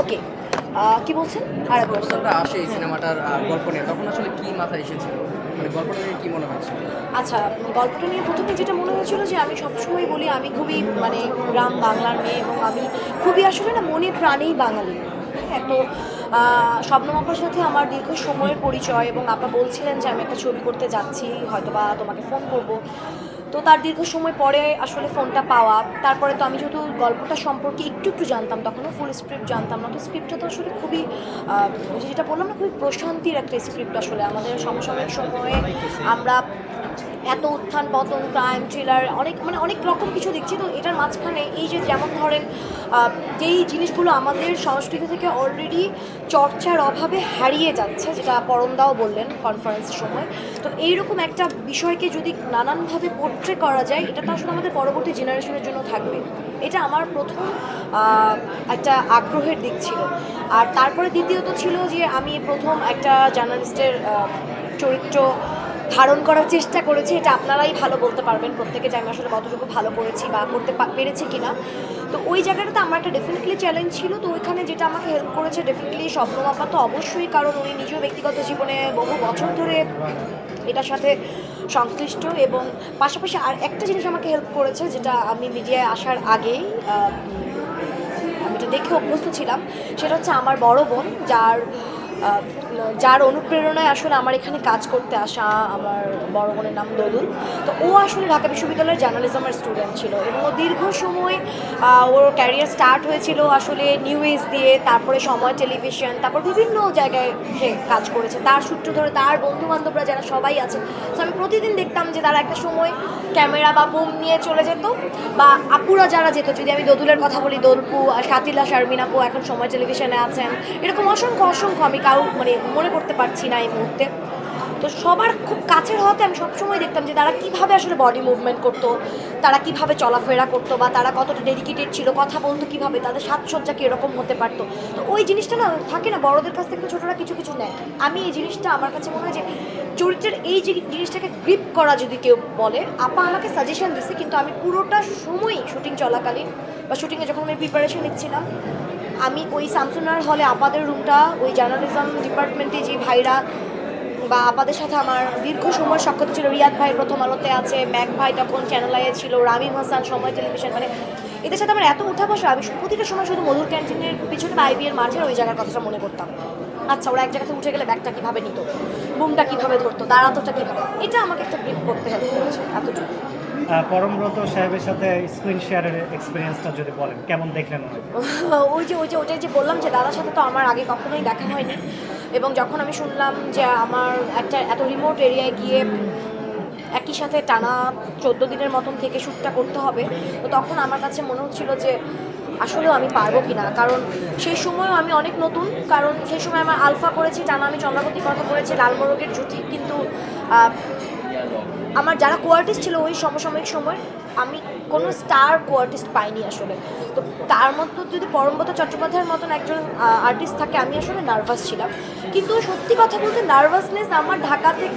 ওকে কি বলছেন? আর। যখনটা আসে এই সিনেমাটার গল্প নিয়ে। তখন আসলে কি মাথায় এসেছিল? মানে গল্পটা নিয়ে কি মনে হচ্ছিল আচ্ছা গল্পটা নিয়ে প্রথমে যেটা মনে হয়েছিল যে আমি সবসময় বলি আমি খুবই মানে গ্রাম বাংলার মেয়ে এবং আমি খুবই আসলে না মনে প্রাণেই বাঙালি। হ্যাঁ তো আহ, শবনম আপার সাথে আমার দীর্ঘ সময়ের পরিচয় এবং আপা বলছিলেন যে আমি একটা ছবি করতে যাচ্ছি হয়তো বা তোমাকে ফোন করব। তো তার দীর্ঘ সময় পরে আসলে ফোনটা পাওয়া। তারপরে তো আমি যেহেতু গল্পটা সম্পর্কে একটু একটু জানতাম, তখনও ফুল স্ক্রিপ্ট জানতাম না। তো স্ক্রিপ্টটা তো আসলে খুবই যেটা বললাম না, খুবই প্রশান্তির একটা স্ক্রিপ্ট আসলে। আমাদের সমসাময়িক সময়ে আমরা এত উত্থান পতন ক্রাইম থ্রিলার অনেক মানে অনেক রকম কিছু দেখছি। তো এটার মাঝখানে এই যে যেমন ধরেন যেই জিনিসগুলো আমাদের সংস্কৃতি থেকে অলরেডি চর্চার অভাবে হারিয়ে যাচ্ছে, যেটা পরমদাও বললেন কনফারেন্সের সময়। তো এইরকম একটা বিষয়কে যদি নানানভাবে পোট্রে করা যায়, এটা তো আসলে আমাদের পরবর্তী জেনারেশনের জন্য থাকবে। এটা আমার প্রথম একটা আগ্রহের দিক ছিল। আর তারপরে দ্বিতীয়ত ছিল যে আমি প্রথম একটা জার্নালিস্টের চরিত্র ধারণ করার চেষ্টা করেছি, এটা আপনারাই ভালো বলতে পারবেন প্রত্যেকে যে আমি আসলে কতটুকু ভালো করেছি বা করতে পেরেছি কিনা। তো ওই জায়গাটাতে আমার একটা ডেফিনেটলি চ্যালেঞ্জ ছিল, তো ওইখানে যেটা আমাকে হেল্প করেছে ডেফিনেটলি স্বপ্নমাপা তো অবশ্যই, কারণ উনি নিজেও ব্যক্তিগত জীবনে বহু বছর ধরে এটার সাথে সংশ্লিষ্ট এবং পাশাপাশি আর একটা জিনিস আমাকে হেল্প করেছে যেটা আমি মিডিয়ায় আসার আগেই আমি এটা দেখে অভ্যস্ত ছিলাম, সেটা হচ্ছে আমার বড় বোন, যার যার অনুপ্রেরণায় আসলে আমার এখানে কাজ করতে আসা আমার বড় বোনের নাম দোলুল তো ও আসলে ঢাকা বিশ্ববিদ্যালয়ের জার্নালিজমের স্টুডেন্ট ছিল এবং ও দীর্ঘ সময় ওর ক্যারিয়ার স্টার্ট হয়েছিল আসলে নিউ নিউজ দিয়ে, তারপরে সময় টেলিভিশন তারপর বিভিন্ন জায়গায় সে কাজ করেছে। তার সূত্র ধরে তার বন্ধু বান্ধবরা যারা সবাই আছে তো আমি প্রতিদিন দেখতাম যে তারা একটা সময় ক্যামেরা বা বুম নিয়ে চলে যেত বা আপুরা যারা যেত, যদি আমি দোদুলের কথা বলি, দোলপু সাতিলা শারমিনাপু এখন সময় টেলিভিশনে আছেন, এরকম অসংখ্য অসংখ্য আমি কাউ মানে মনে করতে পারছি না এই মুহূর্তে। তো সবার খুব কাছের হওয়াতে আমি সবসময় দেখতাম যে তারা কীভাবে আসলে বডি মুভমেন্ট করতো, তারা কীভাবে চলাফেরা করতো বা তারা কতটা ডেডিকেটেড ছিল, কথা বলতো কীভাবে, তাদের সাজসজ্জা কীরকম হতে পারতো। তো ওই জিনিসটা না থাকে না, বড়দের কাছ থেকে ছোটরা কিছু কিছু নেয়। আমি এই জিনিসটা, আমার কাছে মনে হয় যে চরিত্রের এই যে জিনিসটাকে গ্রিপ করা যদি কেউ বলে, আপা আমাকে সাজেশন দিছে, কিন্তু আমি পুরোটা সময়ই শুটিং চলাকালীন বা শুটিংয়ে যখন আমি প্রিপারেশন নিচ্ছিলাম আমি ওই শামসুনার হলে আপাদের রুমটা, ওই জার্নালিজম ডিপার্টমেন্টে যে ভাইরা বা আপাদের সাথে আমার দীর্ঘ সময় সাক্ষাৎ ছিল, রিয়াদ ভাই প্রথম আলোতে আছে, ম্যাক ভাই তখন চ্যানেল আইয়ে ছিল, রামিম হাসান, সময় টেলিভিশন মানে এদের সাথে আমার এত উঠা বসা, আমি প্রতিটা সময় শুধু মধুর ক্যান্টিনের পিছনে বা আইবিএর মাঠে ওই জায়গার কথাটা মনে করতাম। আচ্ছা ওরা এক জায়গাতে উঠে গেলে ব্যাগটা কীভাবে নিত? বুমটা কীভাবে ধরতো? দাঁড়াতোটা কীভাবে? এটা আমাকে একটা গ্রিপ করতে হেল্প করেছে এতটুকু। পরমব্রত সাহেবের সাথে স্ক্রিন শেয়ারের এক্সপিরিয়েন্সটা যদি বলেন, কেমন দেখলেন ওই যে ওই যে, ওটাই যে বললাম যে দাদার সাথে তো আমার আগে কখনোই দেখা হয়নি। এবং যখন আমি শুনলাম যে আমার একটা এত রিমোট এরিয়ায় গিয়ে একই সাথে টানা চোদ্দ দিনের মতন থেকে শ্যুটটা করতে হবে, তো তখন আমার কাছে মনে হচ্ছিল যে আসলেও আমি পারব কি না? কারণ সেই সময়ও আমি অনেক নতুন, কারণ সেই সময় আমার আলফা করেছি, টানা আমি চন্দ্রাবতীর কথা করেছি লালমোরগের জুটি, কিন্তু আমার যারা কোয়ার্টিস্ট ছিল ওই সমসাময়িক সময়, আমি কোনো স্টার কোয়ার্টিস্ট পাইনি আসলে। তো তার মধ্যে যদি পরমব্রত চট্টোপাধ্যায়ের মতন একজন আর্টিস্ট থাকে, আমি আসলে নার্ভাস ছিলাম। কিন্তু সত্যি কথা বলতে নার্ভাসনেস আমার ঢাকা থেকে